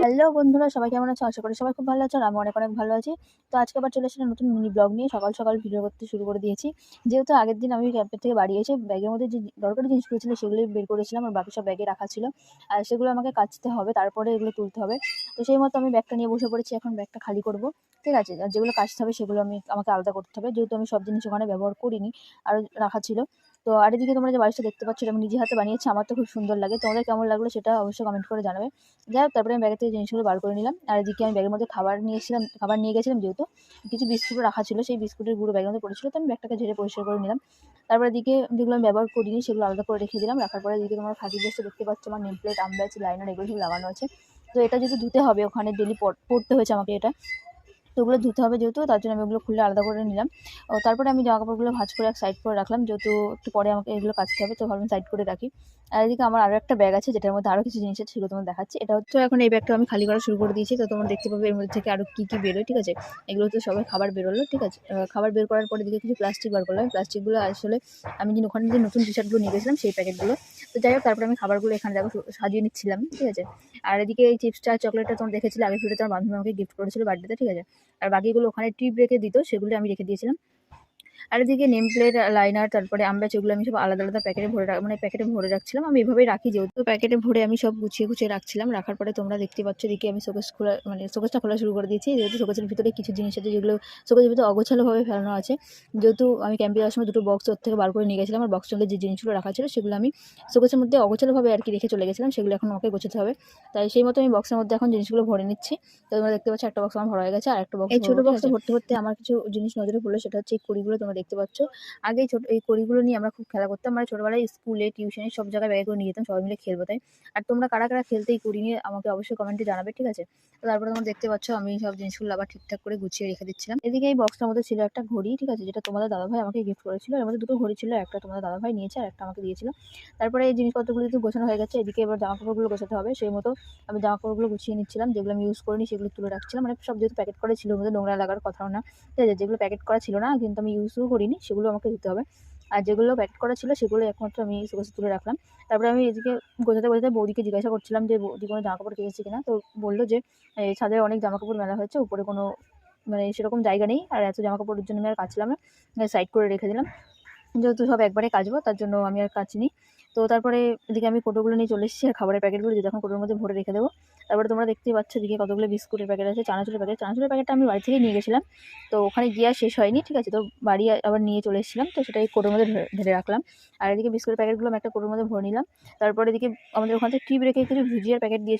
Hello বন্ধুরা, সবাই কেমন আছো? আশা করি সবাই খুব ভালো আছো আর আমি অনেক অনেক ভালো আছি। তো আজকে আবার চলে এসেছিলাম নতুন মিনি ব্লগ নিয়ে। সকাল সকাল ভিডিও করতে শুরু করে দিয়েছি। যেহেতু আগের দিন আমি ক্যাম্পের থেকে বাড়ি এসে ব্যাগের মধ্যে যে দরকারি জিনিসগুলো ছিল সেগুলোই বের করেছিলাম আর বাকি সব ব্যাগে রাখা ছিল। আর সেগুলো আমাকে কাচতে হবে, তারপরে এগুলো তুলতে হবে। তো সেই মতো আমি ব্যাগটা নিয়ে বসে পড়েছি, এখন ব্যাগটা খালি করব। ঠিক আছে? আর যেগুলো কাচতে হবে সেগুলো আমি আমাকে আলাদা করতে হবে। যেহেতু আমি সব জিনিস ওখানে ব্যবহার করিনি আর রাখা ছিল। তো আর এদিকে তোমরা যে বাড়িটা দেখতে পাচ্ছ আমি নিজে হাতে বানিয়েছি, আমার তো খুব সুন্দর লাগে। তোমাদের কেমন লাগল সেটা অবশ্যই কমেন্ট করে জানাবে। যাই হোক, তারপরে আমি ব্যাগের থেকে জিনিসগুলো বার করে নিলাম। আর এদিকে আমি ব্যাগের মধ্যে খাবার নিয়েছিলাম খাবার নিয়ে গেছিলাম যেহেতু, কিছু বিস্কুটও রাখা ছিল, সেই বিস্কুটের গুঁড়ো ব্যাগের মধ্যে পড়েছিল, তো আমি ব্যাগটাকে ঝেড়ে পরিষ্কার করে নিলাম। তারপরে এদিকে যেগুলো আমি ব্যবহার করিনি, সেগুলো আলাদা করে রেখে দিলাম। রাখার পরে এদিকে তোমার ফাঁকি ড্রেসটা দেখতে পাচ্ছ, আমার নেম প্লেট আমব্যাচ লাইনার এগুলো লাগানো আছে। তো এটা যেহেতু ধুতে হবে, ওখানে ডেলি পড়তে হয়েছে আমাকে এটা। তো ওগুলো ধুতে হবে যেহেতু, তার জন্য আমি ওগুলো খুলে আলাদা করে নিলাম। ও, তারপরে আমি জামা কাপড়গুলো ভাঁজ করে এক সাইড করে রাখলাম, যেহেতু একটু পরে আমাকে এগুলো কাচতে হবে, তো ভাবলাম সাইড করে রাখি। আর এদিকে আমার আরও একটা ব্যাগ আছে, যেটার মধ্যে আরও কিছু জিনিস আছে, সেগুলো তোমার দেখাচ্ছি। এটা হচ্ছে এখন এই ব্যাগটা আমি খালি করা শুরু করে দিয়েছি, তো তোমরা দেখতে পাবে এর মধ্যে থেকে আরও কী কী বেরোয়, ঠিক আছে? এগুলো তো সবাই খাবার বেরোলো, ঠিক আছে? খাবার বের করার পরে দিকে কিছু প্লাস্টিক বার করলাম। প্লাস্টিকগুলো আসলে আমি যে ওখানে যে নতুন টি শার্টগুলো নিয়ে গেছিলাম, সেই প্যাকেটগুলো তো যাই হোক, তারপরে আমি খাবারগুলো এখানে দেখো সাজিয়ে নিচ্ছিলাম, ঠিক আছে? আর এদিকে এই চিপসটা চকলেটটা তোমরা দেখেছিলে আগে ভিডিওতে আমার বান্ধবী আমাকে গিফট করেছিল বার্থডেতে ঠিক আছে? আর বাকিগুলো ওখানে টিপ রেখে দিত সেগুলো আমি রেখে দিয়েছিলাম। আর এদিকে নেম প্লেট লাইনার তারপরে আমরা যেগুলো আমি সব আলাদা আলাদা প্যাকেটে ভরে রাখ মানে প্যাকেটে ভরে রাখছিলাম। আমি এভাবেই রাখি যেহেতু প্যাকেটে ভরে আমি সব গুছিয়ে গুছিয়ে রাখছিলাম। রাখার পরে তোমরা দেখতে পাচ্ছ এদিকে আমি শোকেস খোলা মানে শোকেসটা খোলা শুরু করে দিয়েছি। যেহেতু শোকেসের ভিতরে কিছু জিনিস আছে যেগুলো শোকেসের ভিতরে অগোছালোভাবে ফেলানো আছে যেহেতু আমি ক্যাম্পে যাওয়ার সময় দুটো বক্স ওর থেকে বার করে নিয়ে গেছিলাম। আর বক্সের মধ্যে যে জিনিসগুলো রাখা ছিল সেগুলো আমি শোকেসের মধ্যে অগোছালোভাবে আর কি রেখে চলে গেছিলাম। সেগুলো এখন আমাকে গোছাতে হবে। তাই সেই মতো আমি বক্সের মধ্যে এখন জিনিসগুলো ভরে নিচ্ছি। তো তোমরা দেখতে পাচ্ছ একটা বক্স আমার ভরা হয়ে গেছে আর একটা বক্স এই ছোটো বক্সে ভরতে ভর্তি আমার কিছু জিনিস নজরে পড়ল সেটা হচ্ছে এই কুড়িগুলো তোমরা দেখতে পাচ্ছ। আগে ছোট, এই কড়িগুলো নিয়ে আমরা খুব খেলা করতাম। মানে ছোটোবেলায় স্কুলে, টিউশনে সব জায়গায় ব্যাগে করে নিয়ে যেতাম, সবাই মিলে খেলব তাই। আর তোমরা কারা কারা খেলতে এই কড়ি নিয়ে আমাকে অবশ্যই কমেন্টে জানাবে, ঠিক আছে? তারপরে তোমরা দেখতে পাচ্ছ আমি সব জিনিসগুলো আবার ঠিকঠাক করে গুছিয়ে রেখে দিচ্ছিলাম। এদিকে এই বক্সটার মধ্যে ছিল একটা ঘড়ি, ঠিক আছে? যেটা তোমাদের দাদাভাই আমাকে গিফট করেছিল। এর মধ্যে দুটো ঘড়ি ছিল, একটা তোমাদের দাদাভাই নিয়েছে আর একটা আমাকে দিয়েছিল। তারপরে এই জিনিসপত্রগুলো যেহেতু গোছানো হয়ে গেছে, এদিকে এবার জামা কাপড়গুলো গোছাতে হবে। সেই মতো আমি জামা কাপড়গুলো গুছিয়ে নিচ্ছিলাম। যেগুলো আমি ইউজ করিনি সেগুলো তুলে রাখছিলাম। মানে সব যেহেতু প্যাকেট করা ছিল মধ্যে নোংরা লাগার কথাও না। ঠিক আছে? যেগুলো প্যাকেট করা ছিল না, কিন্তু আমি ইউজও করিনি, সেগুলো আমাকে দিতে হবে। আর যেগুলো ব্যাট করা ছিল, সেগুলো একমাত্র আমি সুকেশে তুলে রাখলাম। তারপরে আমি এদিকে গোছাতে গোছাতে বৌদিকে জিজ্ঞাসা করছিলাম যে, বৌদি, কোনো জামা কাপড় কেটেছে কিনা? তো বলল যে ছাদে অনেক জামা কাপড় মেলা হয়েছে, উপরে কোনো মানে সেরকম জায়গা নেই, আর এত জামা কাপড়ের জন্য আমি আর কাচলাম না। সাইড করে রেখে দিলাম। যেহেতু সব একবারে কাচবো, তার জন্য আমি আর কাচিনি তো তারপরে এদিকে আমি কোটোগুলো নিয়ে চলে এসেছি আর খাবারের প্যাকেটগুলো যদি এখন কোটোর মধ্যে ভরে রেখে দেবো। তারপরে তোমরা দেখতেই পাচ্ছ এদিকে কতগুলো বিস্কুটের প্যাকেট আছে, চানাচুরের প্যাকেট। চানাচুরের প্যাকেটটা আমি বাড়ি থেকেই নিয়ে গেছিলাম। তো ওখানে গিয়ে শেষ হয়নি, ঠিক আছে? তো বাড়ি আবার নিয়ে চলে এসেছিলাম। তো সেটাই কোটোর মধ্যে ঢেলে রাখলাম। আর এদিকে বিস্কুটের প্যাকেটগুলো আমি একটা কোটোর মধ্যে ভরে নিলাম। তারপরে এদিকে আমাদের ওখান থেকে টিপ রেখে কিছু ভুজিয়ার প্যাকেট দিয়েছিল।